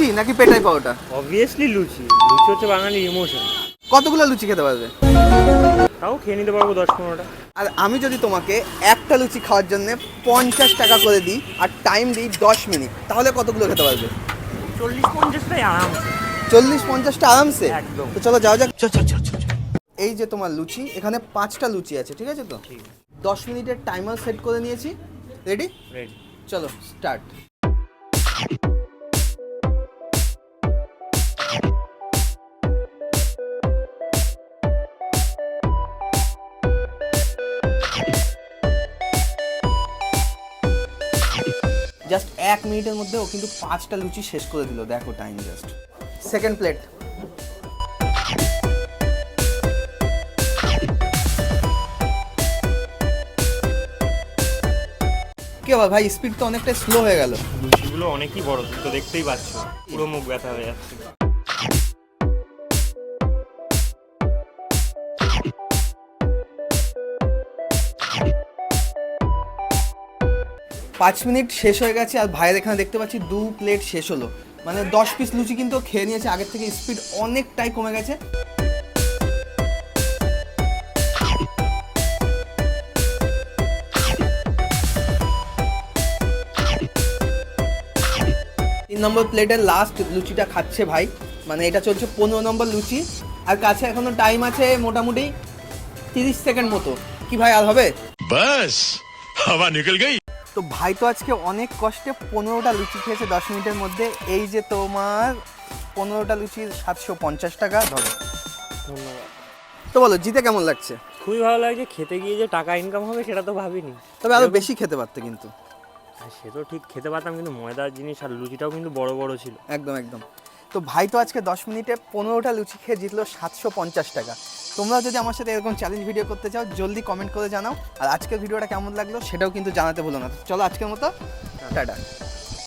লুচি নাকি পেটাই পাওয়াটা অবভিয়াসলি লুচি। লুচি হচ্ছে বাঙালির ইমোশন কতগুলো লুচি খেতে পারবে? তাও খেয়ে নিতে পারব দশ পনেরোটা। আর আমি যদি তোমাকে একটা লুচি খাওয়ার জন্য পঞ্চাশ টাকা করে দিই আর টাইম দিই দশ মিনিট তাহলে কতগুলো খেতে পারবে? চল্লিশ পঞ্চাশটাই আরামসে। চল্লিশ পঞ্চাশটা আরামসে? একদম। তো চলো যাও যাক। এই যে তোমার লুচি এখানে পাঁচটা লুচি আছে ঠিক আছে তো? দশ মিনিটের টাইমার সেট করে নিয়েছি। রেডি রেডি চলো স্টার্ট জাস্ট এক মিনিটের মধ্যে ও কিন্তু পাঁচটা লুচি শেষ করে দিল দেখো টাইম জাস্ট সেকেন্ড প্লেট কি বল ভাই স্পিড তো অনেকটা স্লো হয়ে গেল। লুচিগুলো অনেকই বড় তো দেখতেই পাচ্ছ। পুরো মুখ ব্যথা হয়ে যাচ্ছে। পাঁচ মিনিট শেষ হয়ে গেছে আর ভাইয়ের এখানে দেখতে পাচ্ছি দু প্লেট শেষ হলো। মানে দশ পিস লুচি কিন্তু খেয়ে নিয়েছে, আগের থেকে স্পিড অনেকটাই কমে গেছে। তিন নম্বর প্লেটের লাস্ট লুচিটা খাচ্ছে ভাই। মানে এটা চলছে পনেরো নম্বর লুচি। আর কাছে এখনও টাইম আছে মোটামুটি তিরিশ সেকেন্ড মতো। কি ভাই, আর হবে? বাস হাওয়া নিকল গই। তো ভাই তো আজকে অনেক কষ্টে পনেরোটা লুচি খেয়েছে দশ মিনিটের মধ্যে। এই যে তোমার পনেরোটা লুচির সাতশো পঞ্চাশ টাকা ধরো। ধন্যবাদ। তো বলো জিতে কেমন লাগছে? খুবই ভালো লাগছে খেতে গিয়ে যে টাকা ইনকাম হবে সেটা তো ভাবিনি। তবে আরও বেশি খেতে পারতে কিন্তু। আর সে তো ঠিক খেতে পারতাম কিন্তু ময়দার জিনিস আর লুচিটাও কিন্তু বড় বড় ছিল। একদম একদম। তো ভাই তো আজকে দশ মিনিটে পনেরোটা লুচি খেয়ে জিতলো সাতশো পঞ্চাশ টাকা। তোমরাও যদি আমার সাথে এরকম চ্যালেঞ্জ ভিডিও করতে চাও, জলদি কমেন্ট করে জানাও। আর আজকের ভিডিওটা কেমন লাগল সেটাও কিন্তু জানাতে ভুলো না। চলো আজকের মতো, টাটা।